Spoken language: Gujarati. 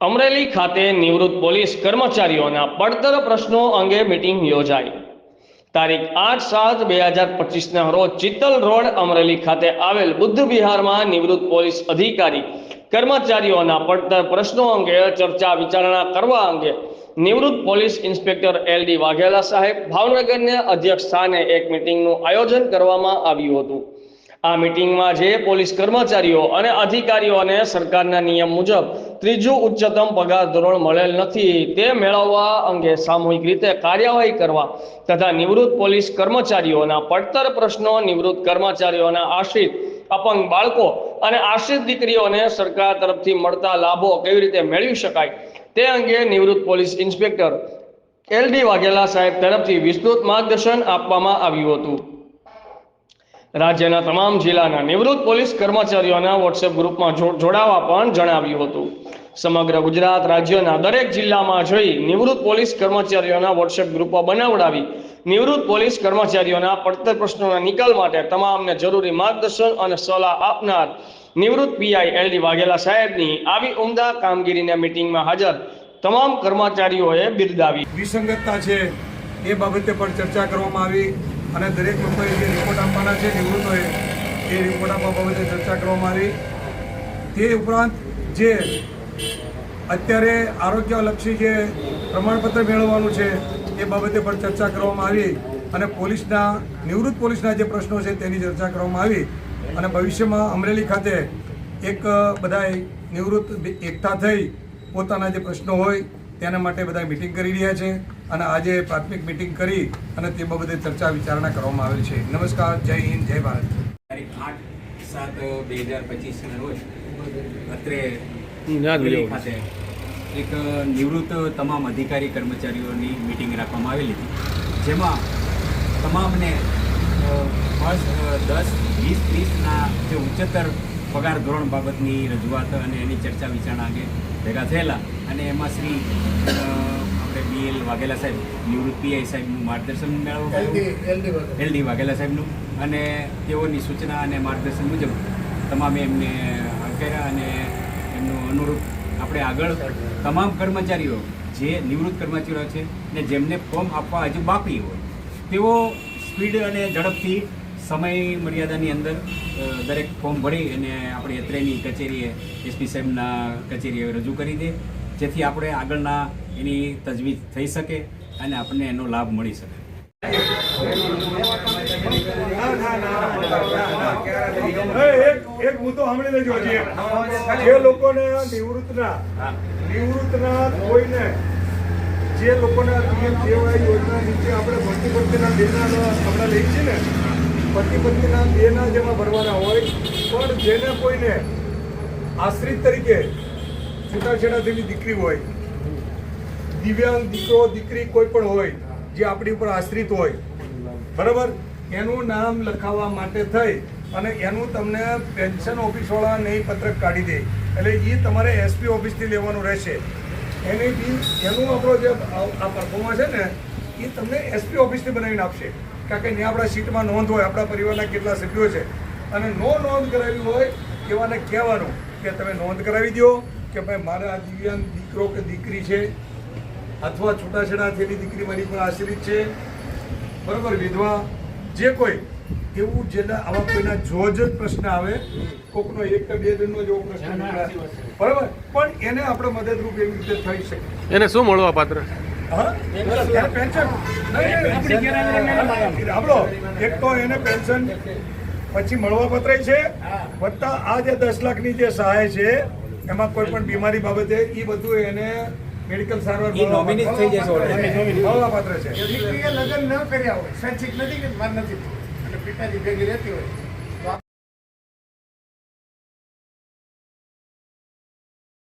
અમરેલી ખાતે નિવૃત્ત પોલીસ કર્મચારીઓના પડતર પ્રશ્નો અંગે મિટિંગ યોજાઈ. તારીખ આઠ સાત બે હજાર પચીસના રોજ ચિત્તલ રોડ અમરેલી ખાતે આવેલ બુદ્ધ વિહારમાં નિવૃત્ત પોલીસ અધિકારી કર્મચારીઓના પડતર પ્રશ્નો અંગે ચર્ચા વિચારણા કરવા અંગે નિવૃત્ત police inspector L D Vaghela સાહેબ ભાવનગરના અધ્યક્ષ સ્થાને એક મિટિંગનું આયોજન કરવામાં આવ્યું હતું. આ મિટિંગમાં જે પોલીસ કર્મચારીઓ અને અધિકારીઓને સરકારના નિયમ મુજબ ત્રીજું ઉચ્ચતમ પગાર ધોરણ મળેલ નથી, તે મેળવવા અંગે સામૂહિક રીતે કાર્યવાહી કરવા તથા નિવૃત્ત પોલીસ કર્મચારીઓના પડતર પ્રશ્નો નિવૃત્ત કર્મચારીઓના આશ્રિત, અપંગ બાળકો અને આશ્રિત દીકરીઓને સરકાર તરફથી મળતા લાભો કેવી રીતે મેળવી શકાય, તે અંગે નિવૃત્ત police inspector L D Vaghela સાહેબ તરફથી વિસ્તૃત માર્ગદર્શન આપવામાં આવ્યું હતું. રાજ્યના તમામ જિલ્લાના નિવૃત્ત પોલીસ કર્મચારીઓના વોટ્સએપ ગ્રુપમાં જોડાવા પણ જણાવ્યું હતું. સમગ્ર ગુજરાત રાજ્યના દરેક જિલ્લામાં જઈ નિવૃત્ત પોલીસ કર્મચારીઓના વોટ્સએપ ગ્રુપો બનાવડાવી નિવૃત્ત પોલીસ કર્મચારીઓના પડતર પ્રશ્નોના નિકાલ માટે તમામને જરૂરી માર્ગદર્શન અને સલાહ આપનાર નિવૃત્ત પીઆઈ એલ ડી વાઘેલા સાહેબની આવી ઉમદા કામગીરીના મિટિંગમાં હાજર તમામ કર્મચારીઓએ બિરદાવી. વિસંગતતા છે એ બાબતે પણ ચર્ચા કરવામાં આવી. અને દરેક લોકોએ જે રિપોર્ટ આપવાના છે, નિવૃત્તોએ એ રિપોર્ટ આપવા બાબતે ચર્ચા કરવામાં આવી તે ઉપરાંત જે અત્યારે આરોગ્યલક્ષી જે પ્રમાણપત્ર મેળવવાનું છે, એ બાબતે પણ ચર્ચા કરવામાં આવી અને પોલીસના, નિવૃત્ત પોલીસના જે પ્રશ્નો છે તેની ચર્ચા કરવામાં આવી. અને ભવિષ્યમાં અમરેલી ખાતે એક બધાય નિવૃત્ત એકઠા થઈ પોતાના જે પ્રશ્નો હોય તેના માટે બધા મિટિંગ કરી રહ્યા છે. અને આજે પ્રાથમિક મિટિંગ કરી અને તે બાબતે ચર્ચા વિચારણા કરવામાં આવેલ છે. નમસ્કાર જય હિન્દ જય ભારત. તારીખ આઠ સાત બે હજાર પચીસના રોજ અત્રે ખાતે એક નિવૃત્ત તમામ અધિકારી કર્મચારીઓની મિટિંગ રાખવામાં આવેલી હતી. જેમાં તમામને અ, દસ વીસ ત્રીસના જે ઉચ્ચતર પગાર ધોરણ બાબતની રજૂઆત અને એની ચર્ચા વિચારણા અંગે ભેગા થયેલા અને એમાં શ્રી બીએલ વાઘેલા સાહેબ નિવૃત્ત પીઆઈ સાહેબનું માર્ગદર્શન મેળવવામાં એલડી વાઘેલા. સાહેબનું. અને તેઓની સૂચના અને માર્ગદર્શન મુજબ તમામે એમને કર્યા અને એમનું અનુરૂપ આપણે આગળ તમામ કર્મચારીઓ જે નિવૃત્ત કર્મચારીઓ છે ને જેમને ફોર્મ આપવા હજુ બાકી હોય તેઓ સ્પીડ અને ઝડપથી સમય મર્યાદાની અંદર દરેક ફોર્મ ભરી અને આપણી અત્રેની કચેરીએ એસપી સાહેબના કચેરીએ રજૂ કરી દે. જેથી આપણે આગળના એની તજવીજ થઈ શકે અને આપણને એનો લાભ મળી શકે. એક મુદ્દો સાંભળી લેજો જે લોકોને નિવૃત્તના નિવૃત્તના કોઈને જે લોકોના પીએમજેવાય યોજના નીચે આપણે ભરતી પત્રીના બેના હમણાં લઈએ છીએ ને ભરતી પત્રીના બેના જેમાં ભરવાના હોય પણ જેને કોઈને આશ્રિત તરીકે છૂટાછેડા થયેલી દીકરી હોય, દિવ્યાંગ દીકરો, દીકરી કોઈ પણ હોય, જે આપણી ઉપર આશ્રિત હોય, બરાબર? એનું નામ લખાવવા માટે થઈ અને એનું તમને પેન્શન ઓફિસવાળા નહીં પત્રક કાઢી દે. એટલે એ તમારે એસપી ઓફિસથી લેવાનું રહેશે. એની બી એનું આપણો જે આ પરફોર્મન્સ છે ને એ તમને એસપી ઓફિસથી બનાવીને આપશે. કારણ કે ત્યાં આપણા સીટમાં નોંધ હોય, આપણા પરિવારના કેટલા સભ્યો છે. અને નો નોંધ કરાવી હોય, એવાને કહેવાનું કે તમે નોંધ કરાવી દો કે ભાઈ મારા આ દિવ્યાંગ દીકરો કે દીકરી છે અથવા છૂટાછેડા થયેલી દીકરી મારી પર આશ્રિત છે. બરોબર વિધવા જે કોઈ એવું જેના આવા કોઈના જો જ પ્રશ્ન આવે. કોકનો એક કે બે દિનનો જેવો પ્રશ્ન નીકળે. બરોબર પણ એને આપણે મદદરૂપ એવી રીતે થઈ શકે. એને શું મળવા પાત્ર. આપણો એક તો એને પેન્શન પછી મળવા પત્ર છે વત્તા આ જે દસ લાખની જે સહાય છે એમાં કોઈ પણ બીમારી બાબતે એ બધું એને મેડિકલ સારવાર નોમિની થઈ જશે. મળવા પાત્ર છે. દીકરીએ લગ્ન ન કર્યા હોય. સ્વૈચ્છિક નથી કે માર નથી. અને પિતાજી ભેગી રહેતી હોય.